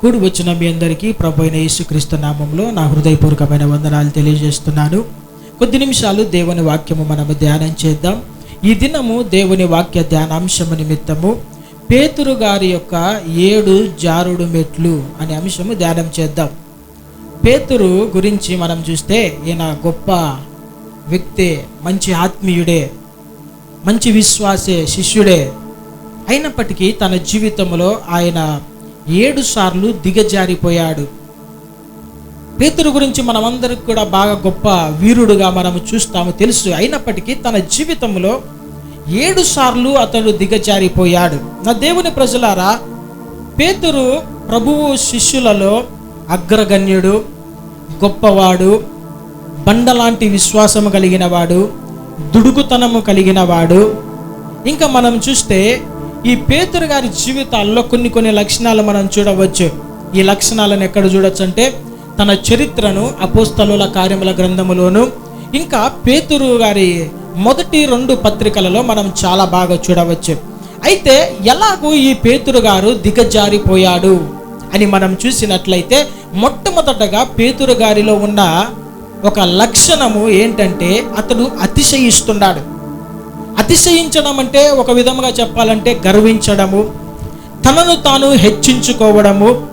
కూడి వచ్చిన మీ అందరికీ ప్రభు అయిన యేసుక్రీస్తు నామంలో నా హృదయపూర్వకమైన వందనాలు తెలియజేస్తున్నాను. కొద్ది నిమిషాలు దేవుని వాక్యము మనము ధ్యానం చేద్దాం. ఈ దినము దేవుని వాక్య ధ్యానాంశము నిమిత్తము. పేతురు గారి యొక్క ఏడు జారుడు మెట్లు అనే అంశము ధ్యానం చేద్దాం. పేతురు గురించి మనం చూస్తే ఈయన గొప్ప వ్యక్తే మంచి ఆత్మీయుడే మంచి విశ్వాసే శిష్యుడే. అయినప్పటికీ తన జీవితంలో ఆయన ఏడు సార్లు దిగజారిపోయాడు. పేతురు గురించి మనమందరికి కూడా బాగా గొప్ప వీరుడుగా మనం చూస్తాము తెలుసు. అయినప్పటికీ తన జీవితంలో ఏడు సార్లు అతడు దిగజారిపోయాడు. నా దేవుని ప్రజలారా పేతురు ప్రభువు శిష్యులలో అగ్రగణ్యుడు గొప్పవాడు బండలాంటి విశ్వాసము కలిగినవాడు దుడుకుతనము కలిగినవాడు ఇంకా మనం చూస్తే ఈ పేతురు గారి జీవితాల్లో కొన్ని కొన్ని లక్షణాలు మనం చూడవచ్చు. ఈ లక్షణాలను ఎక్కడ చూడొచ్చు అంటే తన చరిత్రను అపోస్తలుల కార్యముల గ్రంథములోను ఇంకా పేతురు గారి మొదటి రెండు పత్రికలలో మనం చాలా బాగా చూడవచ్చు. అయితే ఎలాగూ ఈ పేతురు గారు దిగజారిపోయాడు అని మనం చూసినట్లయితే మొట్టమొదటగా పేతురు గారిలో ఉన్న ఒక లక్షణము ఏంటంటే అతడు అతిశయిస్తున్నాడు. అతిశయించడం అంటే ఒక విధముగా చెప్పాలంటే గర్వించడము తనను తాను హెచ్చించుకోవడము.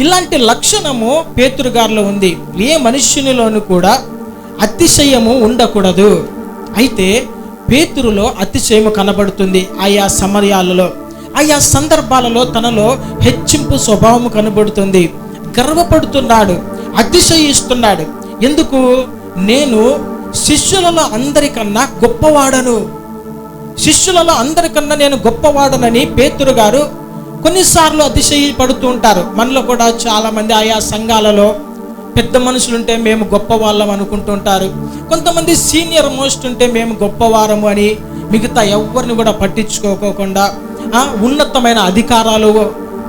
ఇలాంటి లక్షణము పేతురు గారిలో ఉంది. ఏ మనుష్యునిలోను కూడా అతిశయము ఉండకూడదు. అయితే పేతురులో అతిశయము కనబడుతుంది ఆయా సమయాలలో. ఆయా సందర్భాలలో తనలో హెచ్చింపు స్వభావం కనబడుతుంది. గర్వపడుతున్నాడు అతిశయిస్తున్నాడు. ఎందుకు? నేను శిష్యులలో అందరికన్నా గొప్పవాడను. శిష్యులలో అందరికన్నా నేను గొప్పవాడనని పేతురు గారు కొన్నిసార్లు అతిశయపడుతూ ఉంటారు. మనలో కూడా చాలా మంది ఆయా సంఘాలలో పెద్ద మనుషులుంటే మేము గొప్పవాళ్ళం అనుకుంటుంటారు కొంతమంది సీనియర్ మోస్ట్ ఉంటే మేము గొప్పవారము అని మిగతా ఎవరిని కూడా పట్టించుకోకోకుండా ఉన్నతమైన అధికారాలు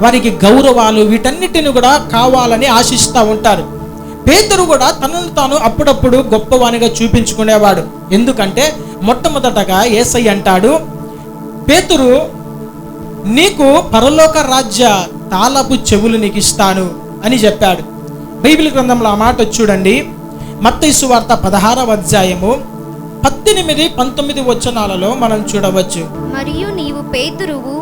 వారికి గౌరవాలు వీటన్నిటిని కూడా కావాలని ఆశిస్తూ ఉంటారు. పేతురు కూడా తనను తాను అప్పుడప్పుడు గొప్పవానిగా చూపించుకునేవాడు. ఎందుకంటే మొట్టమొదటగా ఏసై అంటాడు పేతురు నీకు పరలోక రాజ్య తాళపు చెవులు నీకు ఇస్తాను అని చెప్పాడు. బైబిల్ గ్రంథంలో ఆ మాట చూడండి. మత్తయి వార్త పదహారవ అధ్యాయము పద్దెనిమిది పంతొమ్మిది వచనాలలో మనం చూడవచ్చు. మరియు నీవు పేతురువు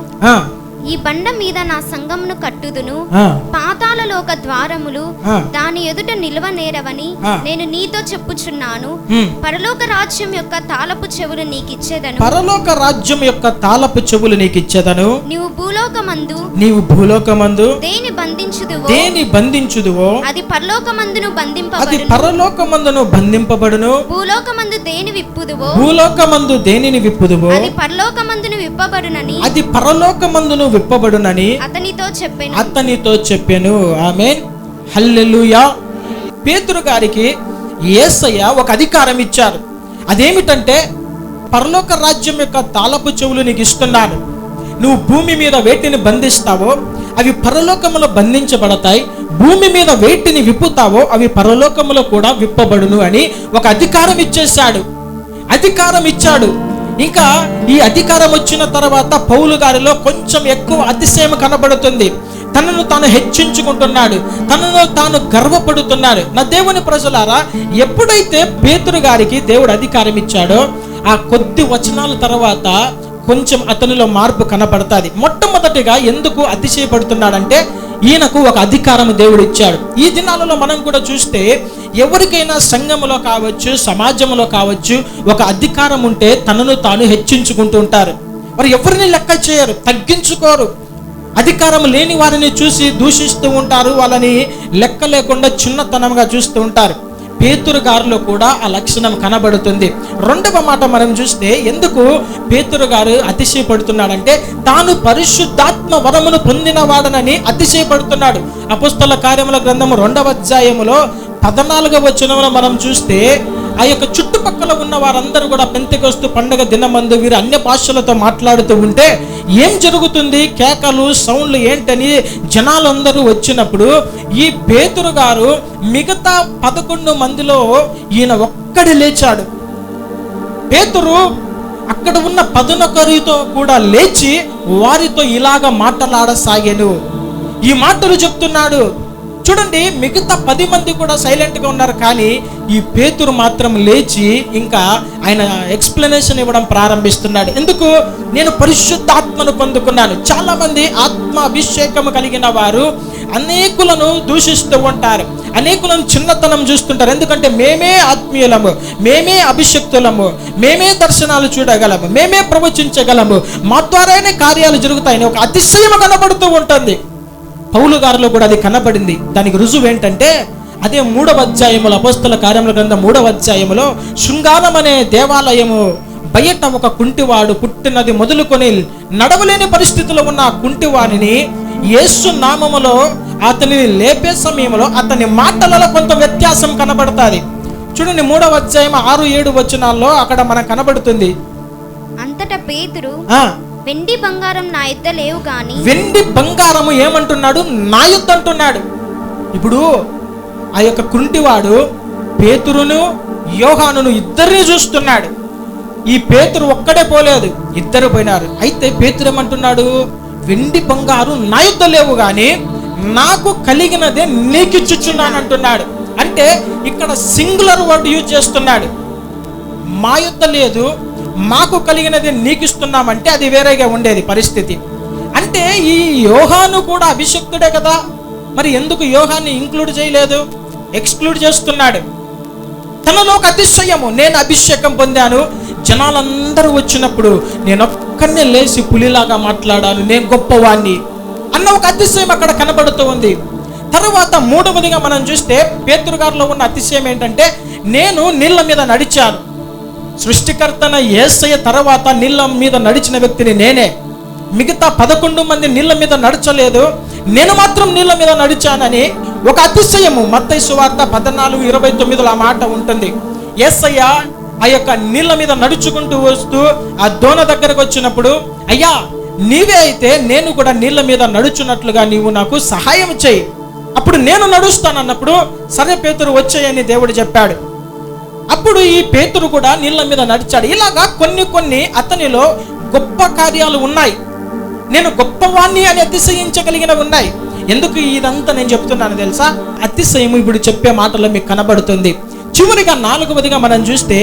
ఈ బండ మీద నా సంగమును కట్టుదును. ఆ, పాతాళలోక ద్వారములు. దాని ఎదుట నిలవనేరవని. నేను నీతో చెప్పుచున్నాను. పరలోక రాజ్యం యొక్క తాళపు చెవులు నీకిచ్చేదను. పరలోక రాజ్యం యొక్క తాళపు చెవులు నీకు ఇచ్చేదను నీవు భూలోకమందు నీవు భూలోకమందు దేని బంధించుదువో? దేని బంధించుదువో? అది పరలోకమందును అది బంధింపబడును. పరలోకమందును బంధింపబడును. భూలోకమందు దేని విప్పుదువో? భూలోకమందు దేనిని విప్పుదువో? అది పరలోకమందును విప్పబడునని. అది పరలోకమందును విప్పబడునని అతనితో చెప్పెను. అతనితో చెప్పాను. ఆమె హల్లెలూయా. పేతురు గారికి యేసయ్య ఒక అధికారం ఇచ్చారు. అదేమిటంటే పరలోక రాజ్యం యొక్క తాళపు చెవులు నీకు ఇస్తున్నాను. నువ్వు భూమి మీద వేటిని బంధిస్తావో అవి పరలోకములో బంధించబడతాయి. భూమి మీద వేటిని విప్పుతావో అవి పరలోకములో కూడా విప్పబడును అని ఒక అధికారం ఇచ్చేశాడు. అధికారం ఇచ్చాడు. ఇంకా ఈ అధికారం వచ్చిన తర్వాత పౌలు గారిలో కొంచెం ఎక్కువ అతిశయం కనబడుతుంది. తనను తాను హెచ్చించుకుంటున్నాడు. తనను తాను గర్వపడుతున్నాడు. నా దేవుని ప్రజలారా ఎప్పుడైతే పేతురు గారికి దేవుడు అధికారం ఇచ్చాడో ఆ కొద్ది వచనాల తర్వాత కొంచెం అతనిలో మార్పు కనబడుతుంది. మొట్టమొదటిగా ఎందుకు అతిశయపడుతున్నాడంటే ఈయనకు ఒక అధికారం దేవుడు ఇచ్చాడు. ఈ దినాలలో మనం కూడా చూస్తే ఎవరికైనా సంఘములో కావచ్చు సమాజంలో కావచ్చు ఒక అధికారం ఉంటే తనను తాను హెచ్చించుకుంటూ ఉంటారు. మరి ఎవరిని లెక్క చేయరు తగ్గించుకోరు. అధికారం లేని వారిని చూసి దూషిస్తూ ఉంటారు వాళ్ళని లెక్క లేకుండా చిన్నతనంగా చూస్తూ ఉంటారు. పేతురు గారిలో కూడా ఆ లక్షణం కనబడుతుంది. రెండవ మాట మనం చూస్తే ఎందుకు పేతురు గారు అతిశయపడుతున్నాడంటే తాను పరిశుద్ధాత్మ వరమును పొందిన వాడనని అతిశయపడుతున్నాడు. అపుస్తల కార్యముల గ్రంథము రెండవ అధ్యాయములో పద్నాలుగవ వచనంలో మనం చూస్తే ఆ యొక్క చుట్టుపక్కల ఉన్న వారందరూ కూడా పెంతకొస్తూ పండగ దినమందు వీరు అన్య భాషలతో మాట్లాడుతూ ఉంటే ఏం జరుగుతుంది? కేకలు సౌండ్లు ఏంటని జనాలందరూ వచ్చినప్పుడు ఈ పేతురు గారు మిగతా పదకొండు మందిలో ఈయన ఒక్కడి లేచాడు. పేతురు అక్కడ ఉన్న పదునొకరితో కూడా లేచి వారితో ఇలాగ మాట్లాడసాగాను. ఈ మాటలు చెప్తున్నాడు చూడండి మిగతా పది మంది కూడా సైలెంట్గా ఉన్నారు. కానీ ఈ పేతురు మాత్రం లేచి ఇంకా ఆయన ఎక్స్ప్లెనేషన్ ఇవ్వడం ప్రారంభిస్తున్నాడు. ఎందుకు? నేను పరిశుద్ధాత్మను పొందుకున్నాను. చాలామంది ఆత్మ అభిషేకము కలిగిన వారు అనేకులను దూషిస్తూ ఉంటారు. అనేకులను చిన్నతనం చూస్తుంటారు. ఎందుకంటే మేమే ఆత్మీయులము మేమే అభిషక్తులము మేమే దర్శనాలు చూడగలము మేమే ప్రవచించగలము. మా ద్వారానే కార్యాలు జరుగుతాయని ఒక అతిశయం కనబడుతూ ఉంటుంది. పౌలు గారిలో కూడా అది కనబడింది. దానికి రుజువు ఏంటంటే అదే మూడవ అధ్యాయములో అపోస్తల కార్యముల గ్రంథం మూడవ అధ్యాయములో శృంగారం అనే దేవాలయము బయట ఒక కుంటివాడు పుట్టినది మొదలుకొని నడవలేని పరిస్థితిలో ఉన్న ఆ కుంటివాడిని యేసు నామములో అతనిని లేపే సమయంలో అతని మాటలలో కొంత వ్యత్యాసం కనబడుతుంది. చూడండి మూడవ అధ్యాయం ఆరు ఏడు వచనాల్లో అక్కడ మనకు కనబడుతుంది. అంతటా పేతురు వెండి బంగారం నా యుద్ధ లేవు గాని వెండి బంగారము ఏమంటున్నాడు? నా యుద్ధ అంటున్నాడు. ఇప్పుడు ఆ యొక్క కుంటివాడు పేతురును యోహానును ఇద్దరిని చూస్తున్నాడు. ఈ పేతురు ఒక్కడే పోలేదు ఇద్దరు పోయినారు. అయితే పేతురు ఏమంటున్నాడు? వెండి బంగారు నా యుద్ధ లేవు కానీ నాకు కలిగినదే నీకిచ్చుచున్నాను అంటున్నాడు. అంటే ఇక్కడ సింగులర్ వర్డ్ యూజ్ చేస్తున్నాడు. మా యుద్ధ లేదు మాకు కలిగినది నీకిస్తున్నామంటే అది వేరేగా ఉండేది పరిస్థితి. అంటే ఈ యోహాను కూడా అభిషక్తుడే కదా. మరి ఎందుకు యోహాన్ని ఇంక్లూడ్ చేయలేదు? ఎక్స్క్లూడ్ చేస్తున్నాడు. తనలో ఒక అతిశయము నేను అభిషేకం పొందాను. జనాలందరూ వచ్చినప్పుడు నేను ఒక్కనే లేచి పులిలాగా మాట్లాడాను నేను గొప్పవాణ్ణి అన్న ఒక అతిశయం అక్కడ కనబడుతూ ఉంది. తర్వాత మూడవదిగా మనం చూస్తే పేతురు గారిలో ఉన్న అతిశయం ఏంటంటే నేను నీళ్ళ మీద నడిచాను. సృష్టికర్తన ఏసయ్య తర్వాత నీళ్ళ మీద నడిచిన వ్యక్తిని నేనే. మిగతా పదకొండు మంది నీళ్ళ మీద నడచలేదు. నేను మాత్రం నీళ్ళ మీద నడిచానని ఒక అతిశయము. మత్తై సువార్త పద్నాలుగు ఇరవై తొమ్మిదిలో ఆ మాట ఉంటుంది. ఏసయ్య ఆ యొక్క నీళ్ళ మీద నడుచుకుంటూ వస్తూ ఆ దోన దగ్గరకు వచ్చినప్పుడు అయ్యా నీవే అయితే నేను కూడా నీళ్ళ మీద నడుచున్నట్లుగా నీవు నాకు సహాయం చేయి అప్పుడు నేను నడుస్తానన్నప్పుడు సరే పేతురు వచ్చాయని దేవుడు చెప్పాడు. అప్పుడు ఈ పేతురు కూడా నీళ్ళ మీద నడిచాడు. ఇలాగా కొన్ని కొన్ని అతనిలో గొప్ప కార్యాలు ఉన్నాయి. నేను గొప్పవాణ్ణి అని అతిశయించగలిగినవి ఉన్నాయి. ఎందుకు ఇదంతా నేను చెప్తున్నాను తెలుసా? అతిశయం ఇప్పుడు చెప్పే మాటలో మీకు కనబడుతుంది. చివరిగా నాలుగవదిగా మనం చూస్తే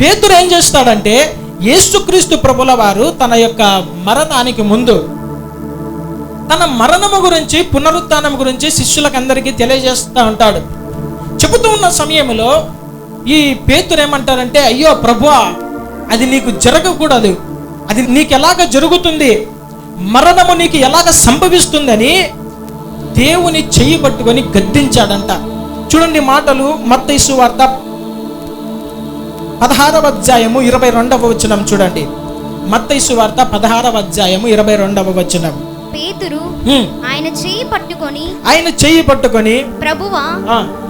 పేతురు ఏం చేస్తాడంటే యేసుక్రీస్తు ప్రభుల వారు తన యొక్క మరణానికి ముందు తన మరణము గురించి పునరుత్నం గురించి శిష్యులకు అందరికీ తెలియజేస్తూ ఉంటాడు. చెబుతూ ఉన్న సమయంలో ఈ పేతురు ఏమంటారంటే అయ్యో ప్రభువా అది నీకు జరగకూడదు. అది నీకు ఎలాగ జరుగుతుంది? మరణము నీకు ఎలాగ సంభవిస్తుందని దేవుని చెయ్యి పట్టుకొని గద్దించాడంట. చూడండి మాటలు మత్తైసు వార్త పదహారవ అధ్యాయము ఇరవై రెండవ వచనం చూడండి. మత్తైసు వార్త పదహారవ అధ్యాయము ఇరవై రెండవ వచనం. పేతురు. ఆయన చేయి పట్టుకొని ఆయన చెయ్యి పట్టుకొని ప్రభువా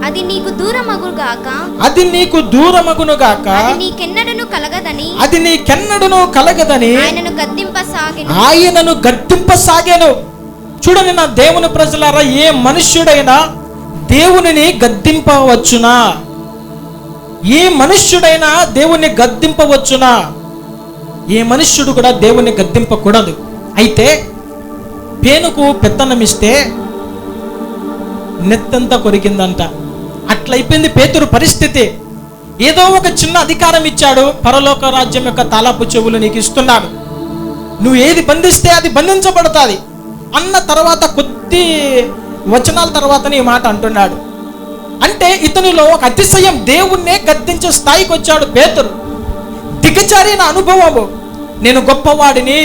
అది నీకు దూరమగుగాక అది నీకు దూరమగును గాక. అది నీకెన్నడను కలగదని. అది నీకెన్నడును కలగదని. ఆయనను గద్దింపసాగిన. ఆయనను గద్దింపసాగాను. చూడండి నా దేవుని ప్రజలారా ఏ మనుష్యుడైనా దేవునిని గద్దింపవచ్చునా? ఏ మనుష్యుడైనా దేవుని గద్దింపవచ్చునా? ఏ మనుష్యుడు కూడా దేవుని గద్దింపకూడదు. అయితే పేనుకు పెత్తనమిస్తే నెత్తంతా కొరికిందంట. అట్లయిపోయింది పేతురు పరిస్థితి. ఏదో ఒక చిన్న అధికారం ఇచ్చాడు పరలోక రాజ్యం యొక్క తలాపు చెవులు నీకు ఇస్తున్నాడు నువ్వు ఏది బంధిస్తే అది బంధించబడుతుంది. అన్న తర్వాత కొద్ది వచనాల తర్వాత ఈ మాట అంటున్నాడు. అంటే ఇతనిలో ఒక అతిశయం దేవుణ్ణే గద్దించే స్థాయికి వచ్చాడు పేతురు. దిగజారిన అనుభవము. నేను గొప్పవాడిని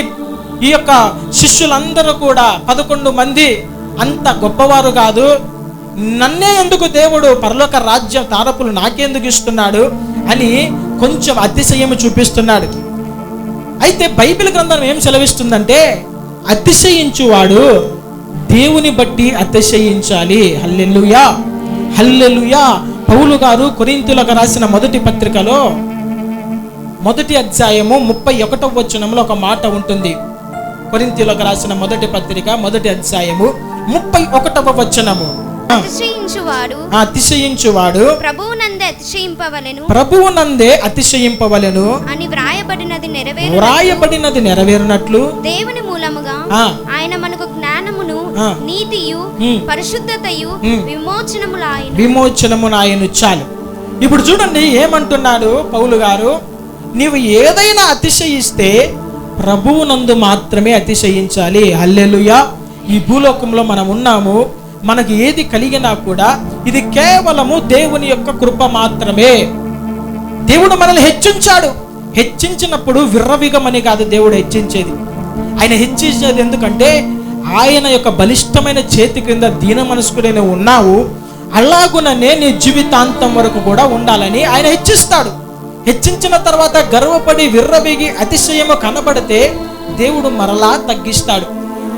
ఈ యొక్క శిష్యులందరూ కూడా పదకొండు మంది అంత గొప్పవారు కాదు. నన్నే ఎందుకు దేవుడు పరలోక రాజ్య తారపులు నాకెందుకు ఇస్తున్నాడు అని కొంచెం అతిశయం చూపిస్తున్నాడు. అయితే బైబిల్ గ్రంథం ఏం సెలవిస్తుందంటే అతిశయించువాడు దేవుని బట్టి అతిశయించాలి. హల్లెలూయా! హల్లెలుయా! పౌలు గారు కొరింతులకు రాసిన మొదటి పత్రికలో మొదటి అధ్యాయము ముప్పై ఒకటవ వచనంలో ఒక మాట ఉంటుంది. కొరింతీలకు రాసిన మొదటి పత్రిక మొదటి అధ్యాయము ముప్పై ఒకటవ వచనము. అతిశయించువాడు అతిశయించువాడు ప్రభువునందే అతిశయింపవలెను. ప్రభువు నందే అతిశయింపవలెను. అని వ్రాయబడినది నెరవేరు వ్రాయబడినది నెరవేరినట్లు. దేవుని మూలముగా ఆయన మనకు జ్ఞానమును. నీతియు. పరిశుద్ధతయు. విమోచనములాయను. విమోచనము నాయను చాలు. ఇప్పుడు చూడండి ఏమంటున్నాడు పౌలు గారు నీవు ఏదైనా అతిశయిస్తే ప్రభువునందు మాత్రమే అతిశయించాలి. హల్లెలుయా. ఈ భూలోకంలో మనం ఉన్నాము. మనకి ఏది కలిగినా కూడా ఇది కేవలము దేవుని యొక్క కృప మాత్రమే. దేవుడు మనల్ని హెచ్చించాడు. హెచ్చించినప్పుడు విర్రవిగమని కాదు దేవుడు హెచ్చించేది. ఆయన హెచ్చించేది ఎందుకంటే ఆయన యొక్క బలిష్టమైన చేతి క్రింద దీన మనసుకునే ఉన్నావు. అలాగుననే నీ జీవితాంతం వరకు కూడా ఉండాలని ఆయన హెచ్చిస్తాడు. హెచ్చించిన తర్వాత గర్వపడి విర్రబిగి అతిశయము కనబడితే దేవుడు మరలా తగ్గిస్తాడు.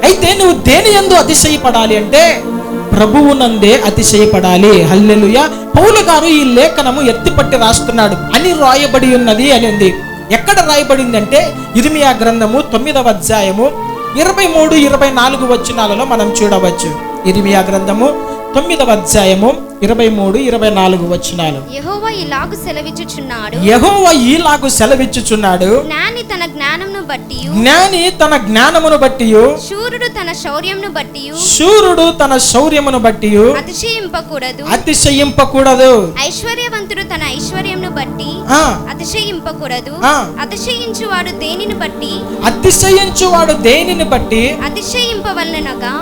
అయితే నువ్వు దేని ఎందు అతిశయపడాలి అంటే ప్రభువు నందే అతిశయపడాలి. హల్లెలుయ. పౌలు గారు ఈ లేఖనము ఎత్తిపట్టి రాస్తున్నాడు. అని రాయబడి ఉన్నది అని ఉంది. ఎక్కడ రాయబడింది అంటే ఇరిమియా గ్రంథము తొమ్మిదవ అధ్యాయము ఇరవై మూడు ఇరవై నాలుగు వచనాలలో మనం చూడవచ్చు. ఇరిమియా గ్రంథము తొమ్మిదవ అధ్యాయము ఇరవై మూడు ఇరవై నాలుగు వచనాలు. యెహోవా ఇలాగు సెలవిచ్చుచున్నాడు. యెహోవా ఈలాగు సెలవిచ్చుచున్నాడు. జ్ఞాని తన జ్ఞానమును బట్టి జ్ఞాని తన జ్ఞానమును బట్టి శూరుడు తన శౌర్యమును బట్టి శూరుడు తన శౌర్యమును బట్టి అతిశయింపకూడదు. అతిశయింపకూడదు. ఐశ్వర్యవంతుడు తన ఐశ్వర్యమును బట్టి అతిశయింపకూడదు. అతిశయించువాడు దేనిని బట్టి? అతిశయించువాడు దేనిని బట్టి? అతిశయింపవలనగా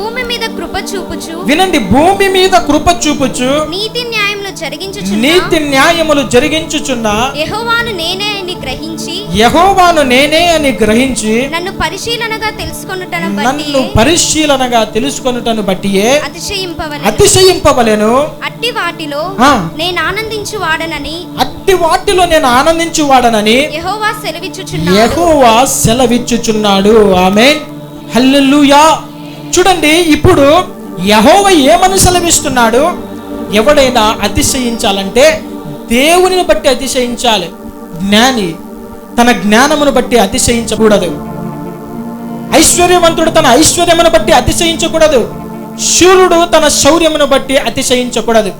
భూమి మీద కృప చూపుచు వినండి భూమి మీద కృప చూపుచు నీతి న్యాయములు జరిగించుచున్న. నీతి న్యాయములు జరిగించుచున్న. యెహోవాను నేనే అని గ్రహించి యహోవాను నేనే అని గ్రహించి నన్ను పరిశీలనగా తెలుసుకొనుటను బట్టి నన్ను పరిశీలనగా తెలుసుకొనుటను బట్టియే అతిశయింపవలెను. అతిశయింపవలెను. అట్టి వాటిలో నేను ఆనందించు వాడనని అట్టి వాటిలో నేను ఆనందించువాడనని యెహోవా సెలవిచ్చుచున్నాడు. యెహోవా సెలవిచ్చుచున్నాడు. ఆమె హల్లెలూయా. చూడండి ఇప్పుడు యహోవ ఏమని సెలవిస్తున్నాడు ఎవడైనా అతిశయించాలంటే దేవునిని బట్టి అతిశయించాలి. జ్ఞాని తన జ్ఞానమును బట్టి అతిశయించకూడదు. ఐశ్వర్యవంతుడు తన ఐశ్వర్యమును బట్టి అతిశయించకూడదు. శూరుడు తన శౌర్యమును బట్టి అతిశయించకూడదు.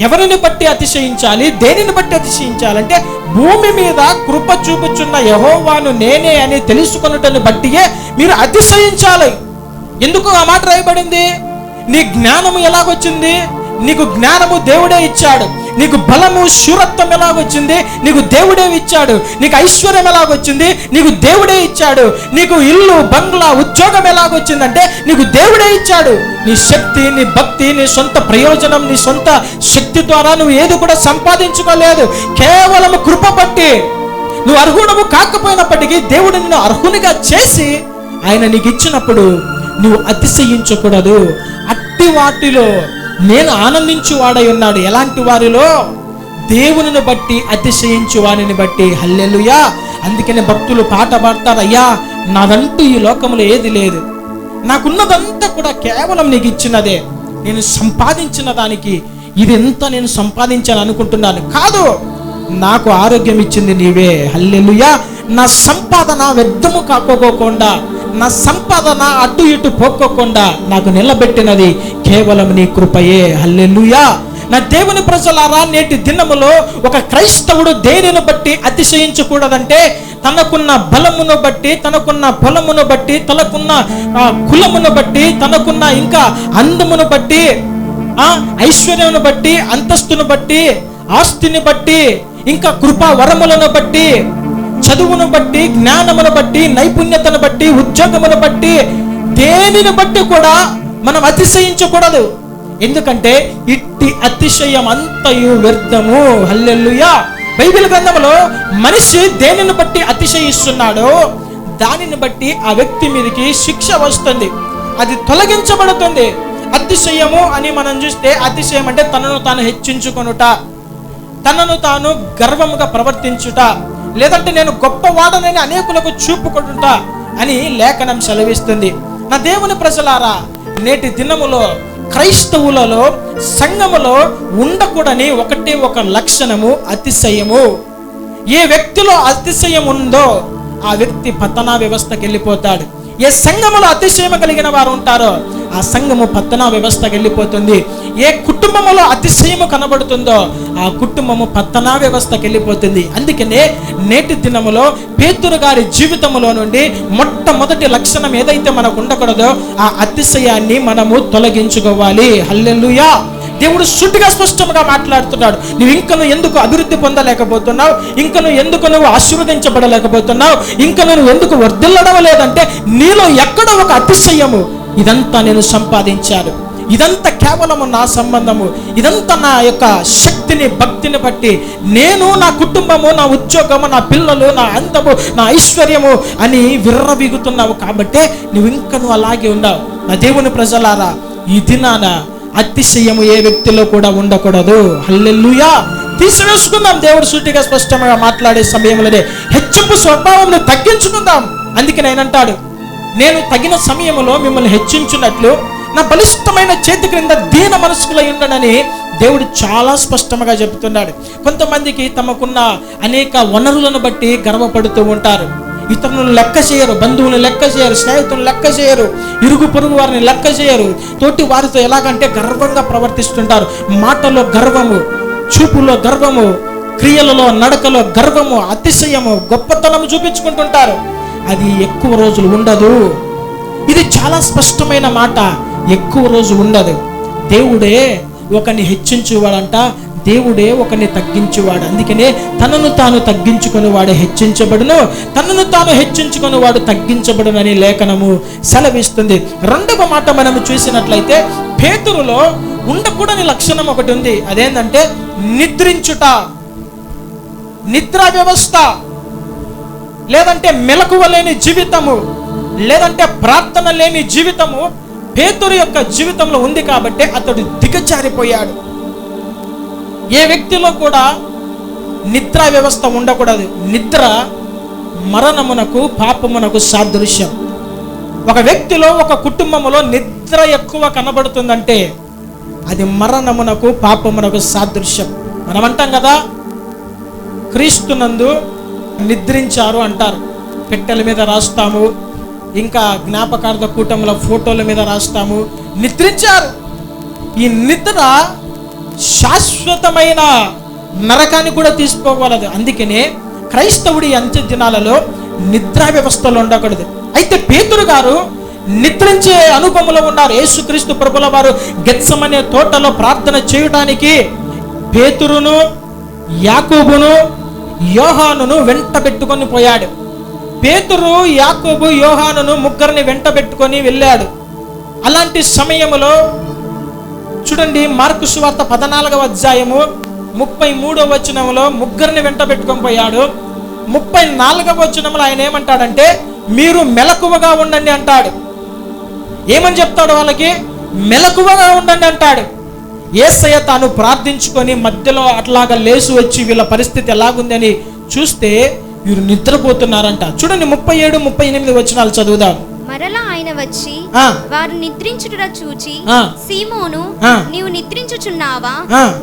ఎవరిని బట్టి అతిశయించాలి? దేనిని బట్టి అతిశయించాలంటే భూమి మీద కృప చూపుచున్న యహోవాను నేనే అని తెలుసుకొనుటను బట్టియే మీరు అతిశయించాలి. ఎందుకు ఆ మాట రాయబడింది? నీ జ్ఞానము ఎలాగొచ్చింది? నీకు జ్ఞానము దేవుడే ఇచ్చాడు. నీకు బలము శూరత్వం ఎలాగొచ్చింది? నీకు దేవుడే ఇచ్చాడు. నీకు ఐశ్వర్యం ఎలాగొచ్చింది? నీకు దేవుడే ఇచ్చాడు. నీకు ఇల్లు బంగ్లా ఉద్యోగం ఎలాగొచ్చిందంటే నీకు దేవుడే ఇచ్చాడు. నీ శక్తి నీ భక్తి నీ సొంత ప్రయోజనం నీ సొంత శక్తి ద్వారా నువ్వు ఏది కూడా సంపాదించుకోలేదు. కేవలం కృప బట్టి నువ్వు అర్హుడము కాకపోయినప్పటికీ దేవుడు నిన్ను అర్హునిగా చేసి ఆయన నీకు ఇచ్చినప్పుడు నువ్వు అతిశయించకూడదు. అట్టి వాటిలో నేను ఆనందించు వాడై ఉన్నాడు. ఎలాంటి వారిలో? దేవునిని బట్టి అతిశయించు వారిని బట్టి. హల్లెలుయా. అందుకనే భక్తులు పాట పాడతారు. అయ్యా నాదంటూ ఈ లోకంలో ఏది లేదు. నాకున్నదంతా కూడా కేవలం నీకు ఇచ్చినదే. నేను సంపాదించిన దానికి ఇది ఎంత నేను సంపాదించాను అనుకుంటున్నాను. కాదు నాకు ఆరోగ్యం ఇచ్చింది నీవే. హల్లెలుయా. నా సంపాదన వ్యర్థము కాకోకుండా నా సంపాదన అటు ఇటు పోక్కోకుండా నాకు నిలబెట్టినది కేవలం నీ కృపయే. హల్లెలుయా. నా దేవుని ప్రజలారా నేటి దినములో ఒక క్రైస్తవుడు దేనిని బట్టి అతిశయించకూడదంటే తనకున్న బలమును బట్టి తనకున్న పొలమును బట్టి తనకున్న కులమును బట్టి తనకున్న ఇంకా అందమును బట్టి ఆ ఐశ్వర్యమును బట్టి అంతస్తును బట్టి ఆస్తిని బట్టి ఇంకా కృపా వరములను బట్టి చదువును బట్టి జ్ఞానమును బట్టి నైపుణ్యతను బట్టి ఉద్యోగమును బట్టి దేనిని బట్టి కూడా మనం అతిశయించకూడదు. ఎందుకంటే ఇట్టి అతిశయం అంతయు వ్యర్థము. హల్లెల్లుయా బైబిల్ గ్రంథంలో మనిషి దేనిని బట్టి అతిశయిస్తున్నాడో దానిని బట్టి ఆ వ్యక్తి మీదకి శిక్ష వస్తుంది. అది తొలగించబడుతుంది. అతిశయము అని మనం చూస్తే అతిశయం అంటే తనను తాను హెచ్చించుకొనుట తనను తాను గర్వముగా ప్రవర్తించుట. లేదంటే నేను గొప్పవాడనని అనేకులకు చూపుకుంటుంటా అని లేఖనం సెలవిస్తుంది. నా దేవుని ప్రజలారా నేటి దినములో క్రైస్తవులలో సంఘములో ఉండకూడని ఒకటి ఒక లక్షణము అతిశయము. ఏ వ్యక్తిలో అతిశయం ఉందో ఆ వ్యక్తి పతనా వ్యవస్థకి వెళ్ళిపోతాడు. ఏ సంఘములో అతిశయం కలిగిన వారు ఉంటారో ఆ సంఘము పత్తన వ్యవస్థ వెళ్ళిపోతుంది. ఏ కుటుంబంలో అతిశయము కనబడుతుందో ఆ కుటుంబము పత్తన వ్యవస్థకి వెళ్ళిపోతుంది. అందుకనే నేటి దినములో పేతురు గారి జీవితములో నుండి మొట్టమొదటి లక్షణం ఏదైతే మనకు ఉండకూడదో ఆ అతిశయాన్ని మనము తొలగించుకోవాలి. హల్లెలుయా! దేవుడు సుటిగా స్పష్టంగా మాట్లాడుతున్నాడు. నువ్వు ఇంకా నువ్వు ఎందుకు అభివృద్ధి పొందలేకపోతున్నావు? ఇంకా నువ్వు ఎందుకు నువ్వు ఆశీర్వదించబడలేకపోతున్నావు? ఇంకా నువ్వు ఎందుకు వర్ధిల్లడం లేదంటే నీలో ఎక్కడో ఒక అతిశయము ఇదంతా నేను సంపాదించాను. ఇదంతా కేవలము నా సంబంధము. ఇదంతా నా యొక్క శక్తిని భక్తిని బట్టి నేను నా కుటుంబము నా ఉద్యోగము నా పిల్లలు నా అందము నా ఐశ్వర్యము అని విర్రవీగుతున్నావు. కాబట్టే నువ్వు ఇంకా నువ్వు అలాగే ఉన్నావు. నా దేవుని ప్రజలారా ఈ దినాన అతిశయము ఏ వ్యక్తిలో కూడా ఉండకూడదు. హల్లెల్లుయా తీసివేసుకుందాం. దేవుడు సూటిగా స్పష్టంగా మాట్లాడే సమయంలోనే హెచ్చింపు స్వభావం తగ్గించుకుందాం. అందుకే నేనంటాడు నేను తగిన సమయంలో మిమ్మల్ని హెచ్చించున్నట్లు నా బలిష్టమైన చేతి క్రింద దీన మనసుకులై ఉండనని దేవుడు చాలా స్పష్టంగా చెబుతున్నాడు. కొంతమందికి తమకున్న అనేక వనరులను బట్టి గర్వపడుతూ ఉంటారు. ఇతరులను లెక్క చేయరు బంధువులను లెక్క చేయరు స్నేహితులను లెక్క చేయరు ఇరుగు పొరుగు వారిని లెక్క చేయరు తోటి వారితో ఎలాగంటే గర్వంగా ప్రవర్తిస్తుంటారు. మాటలో గర్వము చూపులో గర్వము క్రియలలో నడకలో గర్వము అతిశయము గొప్పతనము చూపించుకుంటుంటారు. అది ఎక్కువ రోజులు ఉండదు. ఇది చాలా స్పష్టమైన మాట. ఎక్కువ రోజు ఉండదు. దేవుడే ఒకని హెచ్చించువాడంట. దేవుడే ఒకని తగ్గించువాడు. అందుకనే తనను తాను తగ్గించుకుని వాడు హెచ్చించబడును. తనను తాను హెచ్చించుకుని వాడు తగ్గించబడును అని లేఖనము సెలవిస్తుంది. రెండవ మాట మనము చూసినట్లయితే పేతురులో ఉండకూడని లక్షణం ఒకటి ఉంది. అదేంటంటే నిద్రించుట. నిద్ర వ్యవస్థ లేదంటే మెలకువ లేని జీవితము లేదంటే ప్రార్థన లేని జీవితము పేతురు యొక్క జీవితంలో ఉంది కాబట్టి అతడు దిగజారిపోయాడు. ఏ వ్యక్తిలో కూడా నిద్ర వ్యవస్థ ఉండకూడదు. నిద్ర మరణమునకు పాపమునకు సాదృశ్యం. ఒక వ్యక్తిలో ఒక కుటుంబములో నిద్ర ఎక్కువ కనబడుతుందంటే అది మరణమునకు పాపమునకు సాదృశ్యం. మనం అంటాం కదా క్రీస్తునందు నిద్రించారు అంటారు. పెట్టెల మీద రాస్తాము ఇంకా జ్ఞాపకార్థ కూటముల ఫోటోల మీద రాస్తాము. నిద్రించారు. ఈ నిద్ర శాశ్వతమైన నరకాన్ని కూడా తీసుకోగలదు. అందుకనే క్రైస్తవుడి అంత్య దినాలలో నిద్రా వ్యవస్థలో ఉండకూడదు. అయితే పేతురు గారు నిద్రించే అనుభవంలో ఉన్నారు. యేసుక్రీస్తు ప్రభుల వారు గెత్సమనే తోటలో ప్రార్థన చేయడానికి పేతురును యాకూబును యోహానును వెంట పెట్టుకొని పోయాడు. పేతురు యాకోబు యోహానును ముగ్గురిని వెంట పెట్టుకొని వెళ్ళాడు. అలాంటి సమయంలో చూడండి మార్కు సువార్త పద్నాలుగవ అధ్యాయము ముప్పై మూడవ వచనంలో ముగ్గురిని వెంట పెట్టుకొని పోయాడు. ముప్పై నాలుగవ వచనంలో ఆయన ఏమంటాడంటే మీరు మెలకువగా ఉండండి అంటాడు. ఏమని చెప్తాడు వాళ్ళకి? మెలకువగా ఉండండి అంటాడు. ఏసయ్య తాను ప్రార్థించుకొని మధ్యలో అట్లాగా లేసు వచ్చి వీళ్ళ పరిస్థితి ఎలాగుందని చూస్తే వీరు నిద్రపోతున్నారంట చూడండి ముప్పై ఏడు ముప్పై ఎనిమిది వచనాలు చదువుదాం మరలా ఆయన వచ్చి వారు నిద్రించుట చూచి. సీమోను. నీవు నిద్రించుచున్నావా.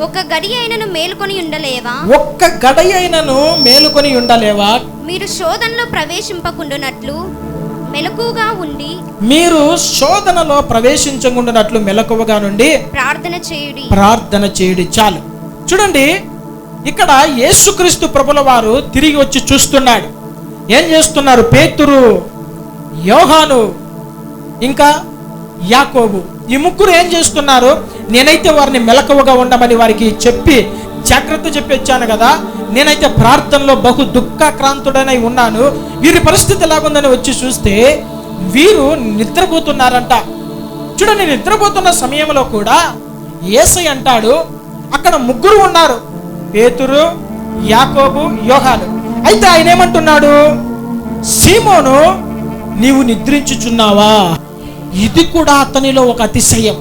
ఒక గడి అయినను మేలుకొని ఉండలేవా ఒక్క గడయ అయినను మేలుకొని ఉండలేవా మీరు శోధనలో ప్రవేశింపకుండునట్లు మెలకుగా ఉండి మీరు శోధనలో ప్రవేశించకుండానట్లు మెలకువగా నుండి ప్రార్థన చేయుడి. ప్రార్థన చేయడి చాలు. చూడండి ఇక్కడ యేసుక్రీస్తు ప్రభుల వారు తిరిగి వచ్చి చూస్తున్నాడు. ఏం చేస్తున్నారు? పేతురు యోహాను ఇంకా యాకోబు. ఈ ముగ్గురు ఏం చేస్తున్నారు? నేనైతే వారిని మెలకువగా ఉండమని వారికి చెప్పి జాగ్రత్త చెప్పొచ్చాను కదా. నేనైతే ప్రార్థనలో బహు దుఃఖాక్రాంతుడనై ఉన్నాను. వీరి పరిస్థితి ఎలాగుందని వచ్చి చూస్తే వీరు నిద్రపోతున్నారంట. చూడండి నిద్రపోతున్న సమయంలో కూడా ఏసై అంటాడు అక్కడ ముగ్గురు ఉన్నారు పేతురు యాకోబు యోహాలు అయితే ఆయన ఏమంటున్నాడు సీమోను నీవు నిద్రించుచున్నావా? ఇది కూడా అతనిలో ఒక అతిశయం.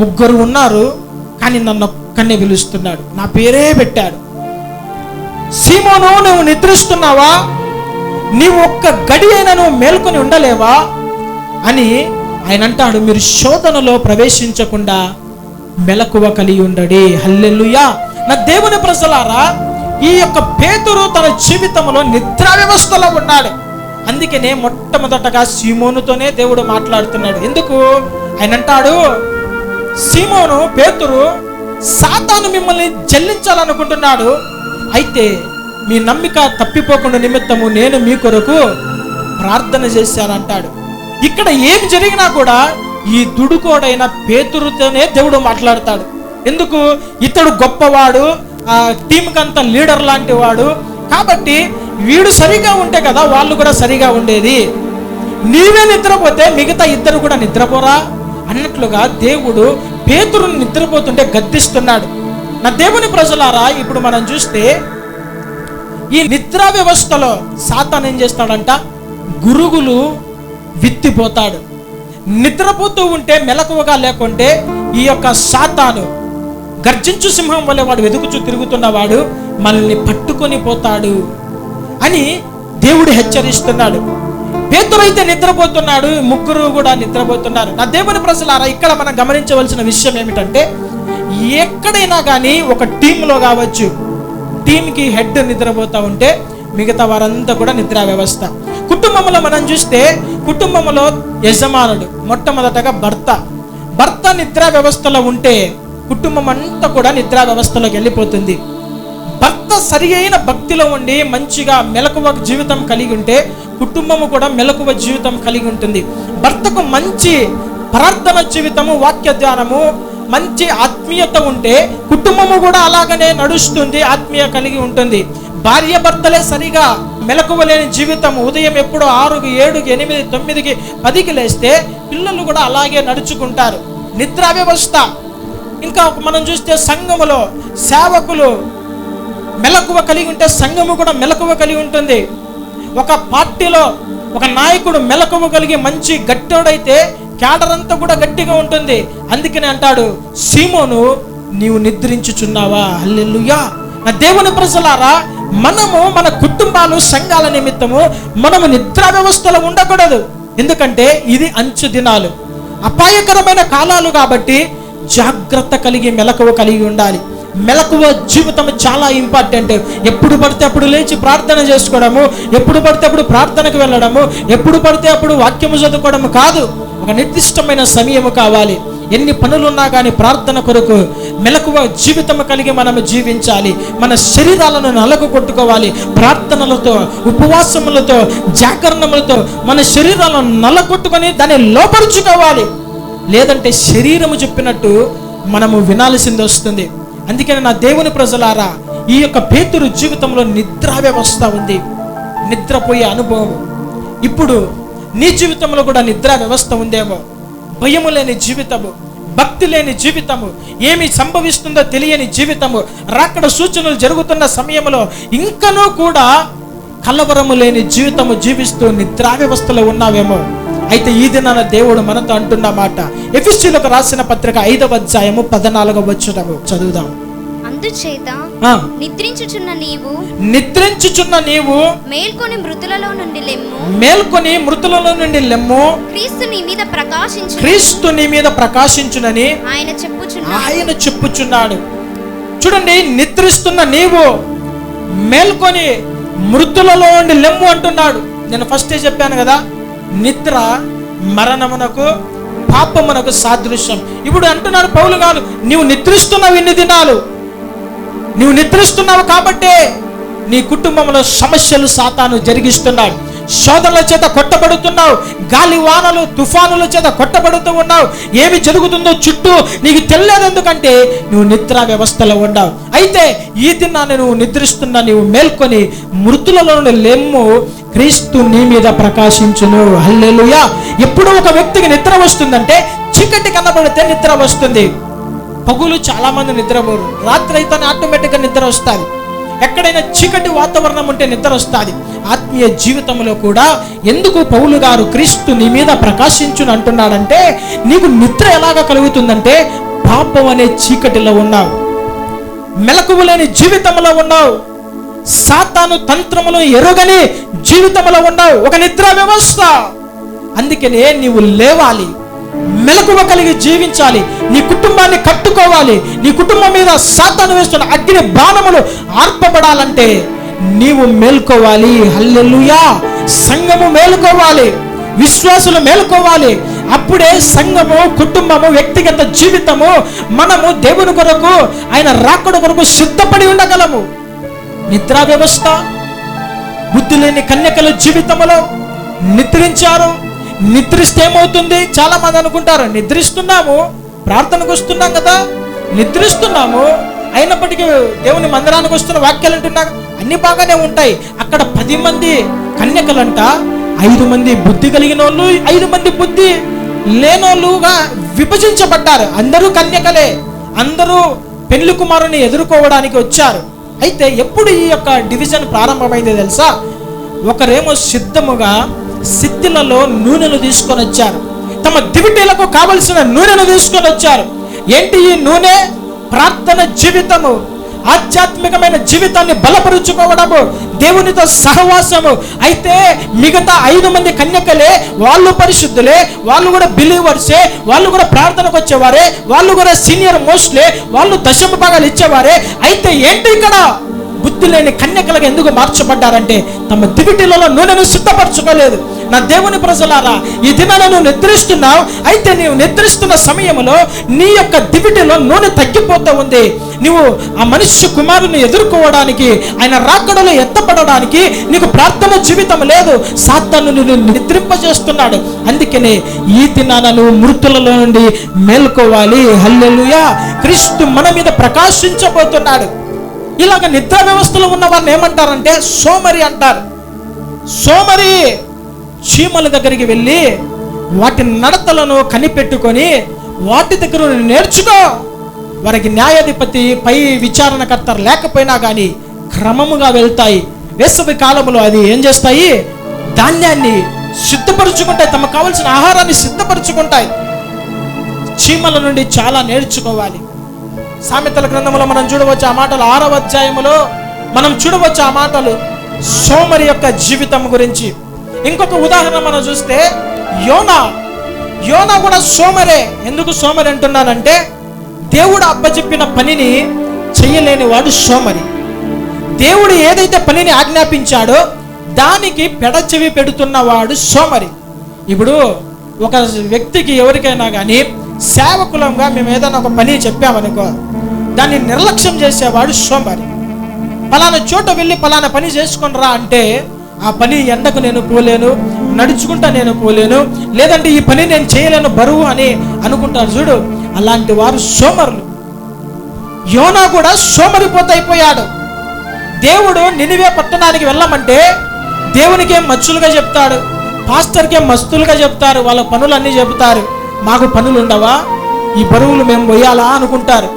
ముగ్గురు ఉన్నారు కానీ నన్ను ఒక్కనే పిలుస్తున్నాడు. నా పేరే పెట్టాడు. సీమోను నువ్వు నిద్రిస్తున్నావా? నీవు ఒక్క గడి అయినా నువ్వు మేల్కొని ఉండలేవా? అని ఆయన అంటాడు మీరు శోధనలో ప్రవేశించకుండా మెలకువ కలిగి ఉండడి. హల్లెల్లుయా నా దేవుని ప్రజలారా ఈ యొక్క పేతురు తన జీవితంలో నిద్రా వ్యవస్థలో ఉన్నాడు. అందుకనే మొట్టమొదటగా సీమోనుతోనే దేవుడు మాట్లాడుతున్నాడు. ఎందుకు? ఆయన అంటాడు సీమోను పేతురు సాతాను మిమ్మల్ని జల్లించాలనుకుంటున్నాడు. అయితే మీ నమ్మిక తప్పిపోకుండా నిమిత్తము నేను మీ కొరకు ప్రార్థన చేశానంటాడు. ఇక్కడ ఏమి జరిగినా కూడా ఈ దుడుకోడైన పేతురుతోనే దేవుడు మాట్లాడతాడు. ఎందుకు? ఇతడు గొప్పవాడు ఆ టీంకి లీడర్ లాంటి వాడు. కాబట్టి వీడు సరిగా ఉంటే కదా వాళ్ళు కూడా సరిగా ఉండేది. నీవే నిద్రపోతే మిగతా ఇద్దరు కూడా నిద్రపోరా? అన్నట్లుగా దేవుడు పేతురుని నిద్రపోతుంటే గద్దిస్తున్నాడు. నా దేవుని ప్రజలారా ఇప్పుడు మనం చూస్తే ఈ నిద్రా వ్యవస్థలో సాతాన్ ఏం చేస్తాడంట? గురుగులు విత్తిపోతాడు. నిద్రపోతూ ఉంటే మెలకువగా లేకుంటే ఈ యొక్క సాతాను గర్జించు సింహం వల్ల వాడు వెతుకుచూ తిరుగుతున్నవాడు మనల్ని పట్టుకొని పోతాడు అని దేవుడు హెచ్చరిస్తున్నాడు. పేతురైతే నిద్రపోతున్నాడు ముగ్గురు కూడా నిద్రపోతున్నారు. నా దేవుని ప్రజలారా ఇక్కడ మనం గమనించవలసిన విషయం ఏమిటంటే ఎక్కడైనా కానీ ఒక టీంలో కావచ్చు టీంకి హెడ్ నిద్రపోతూ ఉంటే మిగతా వారంతా కూడా నిద్రా వ్యవస్థ. కుటుంబంలో మనం చూస్తే కుటుంబంలో యజమానుడు మొట్టమొదటగా భర్త. భర్త నిద్రా వ్యవస్థలో ఉంటే కుటుంబం అంతా కూడా నిద్రా వ్యవస్థలోకి వెళ్ళిపోతుంది. భర్త సరి అయిన భక్తిలో ఉండి మంచిగా మెలకువ జీవితం కలిగి ఉంటే కుటుంబము కూడా మెలకువ జీవితం కలిగి ఉంటుంది. భర్తకు మంచి ప్రార్థన జీవితము వాక్య ధ్యానము మంచి ఆత్మీయత ఉంటే కుటుంబము కూడా అలాగనే నడుస్తుంది ఆత్మీయ కలిగి ఉంటుంది. భార్య భర్తలే సరిగా మెలకువలేని జీవితం ఉదయం ఎప్పుడో ఆరుకి ఏడుకి ఎనిమిది తొమ్మిదికి పదికి లేస్తే పిల్లలు కూడా అలాగే నడుచుకుంటారు. నిద్రా వ్యవస్థ. ఇంకా మనం చూస్తే సంఘములో సేవకులు మెలకువ కలిగి ఉంటే సంఘము కూడా మెలకువ కలిగి ఉంటుంది. ఒక పార్టీలో ఒక నాయకుడు మెలకువ కలిగి మంచి గట్టోడైతే క్యాడర్ అంతా కూడా గట్టిగా ఉంటుంది. అందుకని అంటాడు సీమోను నీవు నిద్రించుచున్నావా? అల్లెల్లుయా నా దేవుని ప్రజలారా మనము మన కుటుంబాలు సంఘాల నిమిత్తము మనము నిద్రా వ్యవస్థలో ఉండకూడదు. ఎందుకంటే ఇది అంచు దినాలు. అపాయకరమైన కాలాలు కాబట్టి జాగ్రత్త కలిగి మెలకువ కలిగి ఉండాలి. మెలకువ జీవితం చాలా ఇంపార్టెంట్. ఎప్పుడు పడితే అప్పుడు లేచి ప్రార్థన చేసుకోవడము ఎప్పుడు పడితే అప్పుడు ప్రార్థనకు వెళ్ళడము ఎప్పుడు పడితే అప్పుడు వాక్యము చదువుకోవడము కాదు. ఒక నిర్దిష్టమైన సమయము కావాలి. ఎన్ని పనులున్నా కానీ ప్రార్థన కొరకు మెలకువ జీవితం కలిగి మనం జీవించాలి. మన శరీరాలను నలకు కొట్టుకోవాలి. ప్రార్థనలతో ఉపవాసములతో జాగరణములతో మన శరీరాలను నలగొట్టుకొని దాన్ని లోపరుచుకోవాలి లేదంటే శరీరము చెప్పినట్టు మనము వినాల్సింది వస్తుంది. అందుకని నా దేవుని ప్రజలారా ఈ యొక్క పేతురు జీవితంలో నిద్రా వ్యవస్థ ఉంది. నిద్రపోయే అనుభవం. ఇప్పుడు నీ జీవితంలో కూడా నిద్ర వ్యవస్థ ఉందేమో? భయము లేని జీవితము భక్తి లేని జీవితము ఏమి సంభవిస్తుందో తెలియని జీవితము రాకడ సూచనలు జరుగుతున్న సమయంలో ఇంకనూ కూడా కలవరము లేని జీవితము జీవిస్తూ నిద్రా వ్యవస్థలో ఉన్నావేమో? అయితే ఈ దినాన దేవుడు మనతో అంటున్న మాట. ఎఫిస్టీలకు రాసిన పత్రిక ఐదవ అధ్యాయము పద్నాలుగవ వచ్చటము చదువుదాం. అందుచేత నిద్రించుచున్న నీవు నిద్రించుచున్న నీవు మేల్కొని మృతులలో నుండి లెమ్ము. మేల్కొని మృతులలో నుండి లెమ్ము. క్రీస్తు నీ మీద ప్రకాశించు క్రీస్తు నీ మీద ప్రకాశించునని ఆయన చెప్పుచున్నా ఆయన చెప్పుచున్నాడు. చూడండి నిద్రిస్తున్న నీవు మేల్కొని మృతులలో నుండి లెమ్ము అంటున్నాడు. నేను ఫస్టే చెప్పాను కదా నిద్ర మరణమునకు పాపమునకు సాదృశ్యం. ఇప్పుడు అంటున్నారు పౌలు గారు నీవు నిద్రిస్తున్నావు ఇన్ని దినాలు. నీవు నిద్రిస్తున్నావు కాబట్టే నీ కుటుంబంలో సమస్యలు సాతాను జరిగిస్తున్నాడు శోధనల చేత కొట్టబడుతున్నావు. గాలి వానలు తుఫానుల చేత కొట్టబడుతూ ఉన్నావు. ఏమి జరుగుతుందో చుట్టూ నీకు తెలియదు ఎందుకంటే నువ్వు నిద్ర వ్యవస్థలో ఉన్నావు. అయితే ఈ దినాన్ని నువ్వు నిద్రిస్తున్నా నీవు మేల్కొని మృతులలో లెమ్ము క్రీస్తు నీ మీద ప్రకాశించును. హల్లెలుయా. ఎప్పుడు ఒక వ్యక్తికి నిద్ర వస్తుందంటే చీకటి కనబడితే నిద్ర వస్తుంది. పగులు చాలా మంది నిద్రపోరు. రాత్రి అయితే ఆటోమేటిక్గా నిద్ర వస్తుంది. ఎక్కడైనా చీకటి వాతావరణం ఉంటే నిద్ర వస్తుంది. ఆత్మీయ జీవితంలో కూడా ఎందుకు పౌలు గారు క్రీస్తు నీ మీద ప్రకాశించును అంటున్నాడంటే నీకు నిద్ర ఎలాగ కలుగుతుందంటే పాపం అనే చీకటిలో ఉన్నావు. మెలకువలేని జీవితంలో ఉన్నావు. సాతాను తంత్రములను ఎరుగని జీవితంలో ఉన్న ఒక నిద్ర వ్యవస్థ. అందుకనే నీవు లేవాలి మెలకువ కలిగి జీవించాలి నీ కుటుంబాన్ని కట్టుకోవాలి నీ కుటుంబం మీద సాతాను వేస్తున్న అగ్ని బాణములు ఆర్పబడాలంటే నీవు మేల్కోవాలి. హల్లెలుయా! సంఘము మేలుకోవాలి విశ్వాసులు మేలుకోవాలి. అప్పుడే సంఘము కుటుంబము వ్యక్తిగత జీవితము మనము దేవుని కొరకు ఆయన రాకడ కొరకు సిద్ధపడి ఉండగలము. నిద్రా వ్యవస్థ బుద్ధి లేని కన్యకల జీవితంలో నిద్రించారు. నిద్రిస్తే ఏమవుతుంది చాలా మంది అనుకుంటారు నిద్రిస్తున్నాము ప్రార్థనకు వస్తున్నాం కదా నిద్రిస్తున్నాము. అయినప్పటికీ దేవుని మందిరానికి వస్తున్న వాక్యాలు అంటున్నా అన్ని బాగానే ఉంటాయి. అక్కడ పది మంది కన్యకలంట ఐదు మంది బుద్ధి కలిగిన వాళ్ళు ఐదు మంది బుద్ధి లేనోళ్ళుగా విభజించబడ్డారు. అందరూ కన్యకలే. అందరూ పెళ్ళి కుమారుని ఎదుర్కోవడానికి వచ్చారు. అయితే ఎప్పుడు ఈ యొక్క డివిజన్ ప్రారంభమైంది తెలుసా? ఒకరేమో సిద్ధముగా సిద్ధిలలో నూనెను తీసుకొని వచ్చారు. తమ దివిటీలకు కావలసిన నూనెను తీసుకొని వచ్చారు. ఏంటి ఈ నూనె? ప్రార్థన జీవితము. ఆధ్యాత్మికమైన జీవితాన్ని బలపరుచుకోవడము దేవునితో సహవాసము. అయితే మిగతా ఐదు మంది కన్యకలే వాళ్ళు పరిశుద్ధులే వాళ్ళు కూడా బిలీవర్సే వాళ్ళు కూడా ప్రార్థనకు వచ్చేవారే వాళ్ళు కూడా సీనియర్ మోస్ట్లే వాళ్ళు దశమ భాగాలు ఇచ్చేవారే. అయితే ఏంటి ఇక్కడ బుద్ధి లేని కన్యకలకు ఎందుకు మార్చబడ్డారంటే తమ దివిటిలలో నూనెను సిద్ధపరచుకోలేదు నా దేవుని ప్రజలారా ఈ దినాన నువ్వు నిద్రిస్తున్నావు అయితే నీవు నిద్రిస్తున్న సమయంలో నీ యొక్క దివిటిలో నూనె తగ్గిపోతూ ఉంది. నువ్వు ఆ మనిషి కుమారుని ఎదుర్కోవడానికి ఆయన రాకడలో ఎత్తపడడానికి నీకు ప్రార్థన జీవితం లేదు. సాత్తాను నిన్ను నిద్రింపజేస్తున్నాడు. అందుకనే ఈ దినాన నువ్వు మృతులలో నుండి మేల్కోవాలి. హల్లెలుయా! క్రీస్తు మన మీద ప్రకాశించబోతున్నాడు. ఇలాగ నిద్ర వ్యవస్థలో ఉన్న వారిని ఏమంటారంటే సోమరి అంటారు. సోమరి! చీమల దగ్గరికి వెళ్ళి వాటి నడతలను కనిపెట్టుకొని వాటి దగ్గర నేర్చుకో. వారికి న్యాయాధిపతి పై విచారణకర్త లేకపోయినా కానీ క్రమముగా వెళ్తాయి. వేసవి కాలంలో అది ఏం చేస్తాయి? ధాన్యాన్ని సిద్ధపరుచుకుంటాయి. తమకు కావలసిన ఆహారాన్ని సిద్ధపరుచుకుంటాయి. చీమల నుండి చాలా నేర్చుకోవాలి. సామెతల గ్రంథంలో మనం చూడవచ్చు ఆ మాటలు. ఆరవ అధ్యాయములో మనం చూడవచ్చు ఆ మాటలు సోమరి యొక్క జీవితం గురించి. ఇంకొక ఉదాహరణ మనం చూస్తే యోనా. యోనా కూడా సోమరే. ఎందుకు సోమరి అంటున్నానంటే దేవుడు అప్పచెప్పిన పనిని చెయ్యలేని వాడు సోమరి. దేవుడు ఏదైతే పనిని ఆజ్ఞాపించాడో దానికి పెడచెవి పెడుతున్నవాడు సోమరి. ఇప్పుడు ఒక వ్యక్తికి ఎవరికైనా కానీ సేవకులంగా మేము ఏదైనా ఒక పని చెప్పామనుకో దాన్ని నిర్లక్ష్యం చేసేవాడు సోమరి. పలానా చోట వెళ్ళి పలానా పని చేసుకుని రా అంటే ఆ పని ఎండకు నేను పోలేను నడుచుకుంటా నేను పోలేను లేదంటే ఈ పని నేను చేయలేను బరువు అని అనుకుంటారు చూడు. అలాంటి వారు సోమరులు. యోనా కూడా సోమరిపోతైపోయాడు దేవుడు నినివే పట్టణానికి వెళ్ళమంటే దేవునికి ఏం మచ్చులుగా చెప్తాడు పాస్టర్కి ఏం మస్తులుగా చెప్తారు వాళ్ళ పనులన్నీ చెబుతారు. మాకు పనులు ఉండవా ఈ బరువులు మేము పోయాలా అనుకుంటారు.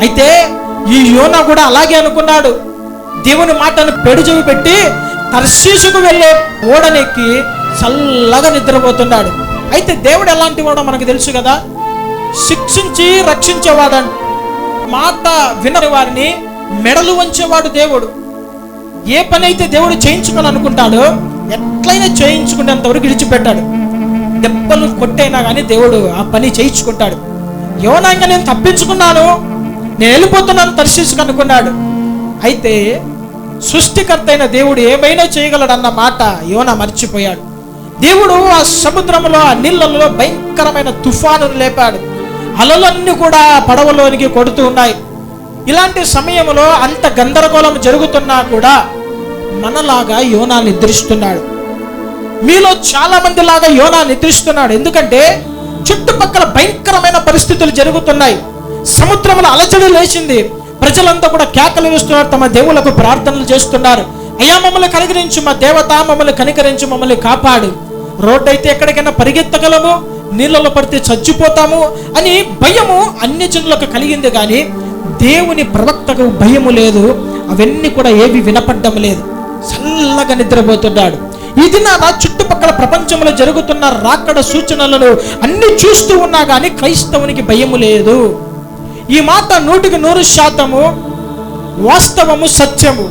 అయితే ఈ యోన కూడా అలాగే అనుకున్నాడు. దేవుని మాటను పెడుచెవి పెట్టి తర్శీసుకు వెళ్ళే ఓడనెక్కి చల్లగా నిద్రపోతున్నాడు. అయితే దేవుడు ఎలాంటి వాడో మనకు తెలుసు కదా? శిక్షించి రక్షించేవాడంట మాట వినని వారిని మెడలు వంచేవాడు దేవుడు. ఏ పని అయితే దేవుడు చేయించుకోవాలనుకుంటాడో ఎట్లయినా చేయించుకునేంతవరకు విడిచిపెట్టాడు. దెబ్బలు కొట్టైనా కానీ దేవుడు ఆ పని చేయించుకుంటాడు. యోనాంగా నేను తప్పించుకున్నాను. నేను వెళ్ళిపోతున్నాను దర్శించుకు అనుకున్నాడు. అయితే సృష్టికర్త అయిన దేవుడు ఏమైనా చేయగలడు అన్న మాట యోన మర్చిపోయాడు. దేవుడు ఆ సముద్రంలో ఆ నీళ్ళలో భయంకరమైన తుఫానును లేపాడు. అలలన్నీ కూడా పడవలోనికి కొడుతూ ఉన్నాయి. ఇలాంటి సమయంలో అంత గందరగోళం జరుగుతున్నా కూడా మనలాగా యోనా నిద్రిస్తున్నాడు. మీలో చాలా మంది లాగా యోనా నిద్రిస్తున్నాడు. ఎందుకంటే చుట్టుపక్కల భయంకరమైన పరిస్థితులు జరుగుతున్నాయి. సముద్రంలో అలచడి లేచింది. ప్రజలంతా కూడా కేకలు వేస్తున్నారు తమ దేవులకు ప్రార్థనలు చేస్తున్నారు. అయ్యా మమ్మల్ని కనికరించు మా దేవత మమ్మల్ని కనికరించు మమ్మల్ని కాపాడు. రోడ్డు అయితే ఎక్కడికైనా పరిగెత్తగలము నీళ్ళలో పడితే చచ్చిపోతాము అని భయము అన్ని జనులకు కలిగింది కానీ దేవుని ప్రవక్తకు భయము లేదు అవన్నీ కూడా ఏవి వినపడ్డం లేదు. చల్లగా నిద్రపోతున్నాడు. ఇది నా చుట్టుపక్కల ప్రపంచంలో జరుగుతున్న రాకడ సూచనలను అన్ని చూస్తూ ఉన్నా కానీ క్రైస్తవునికి భయము లేదు. ఈ మాట నూటికి నూరు శాతము వాస్తవము సత్యము.